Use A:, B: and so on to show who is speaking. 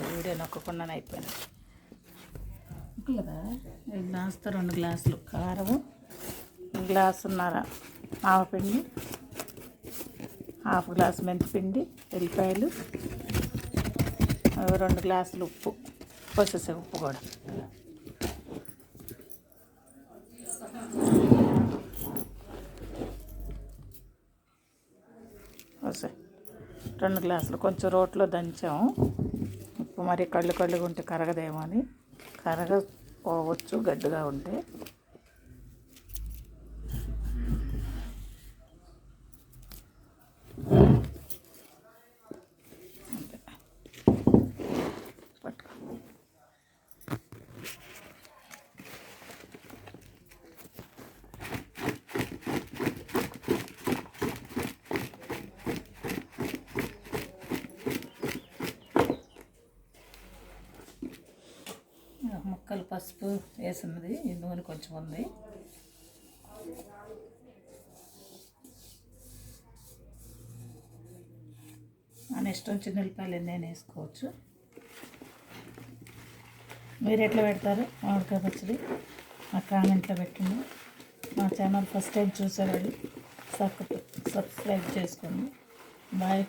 A: Video నొక్కకుండా అయిపోయింది కదా గ్లాస్తో రెండు గ్లాసులు. కారము గ్లాసున్నర ఆవపిండి హాఫ్ గ్లాస్ మెంతిపిండి ఎల్లిపాయలు రెండు గ్లాసులు ఉప్పు పోసేసే ఉప్పు కూడా. రెండు గ్లాసులు. కొంచెం రోట్లో దంచాము. మరి కళ్ళు కళ్ళుగా ఉంటే కరగదేమో అని. కరగ పోవచ్చు గడ్డుగా ఉంటే. ముక్కలు పసుపు వేసినది ఈ నూనె కొంచెం ఉంది. మన ఇష్టం చిన్న ఉల్లిపాయలు ఎన్నైనా వేసుకోవచ్చు. మీరు ఎట్లా పెడతారు? మామిడికాయ పచ్చడి. మా కామెంట్లో పెట్టండి. మా ఛానల్ ఫస్ట్ టైం చూసేవాళ్ళు సబ్స్క్రైబ్ చేసుకోండి. బాయ్.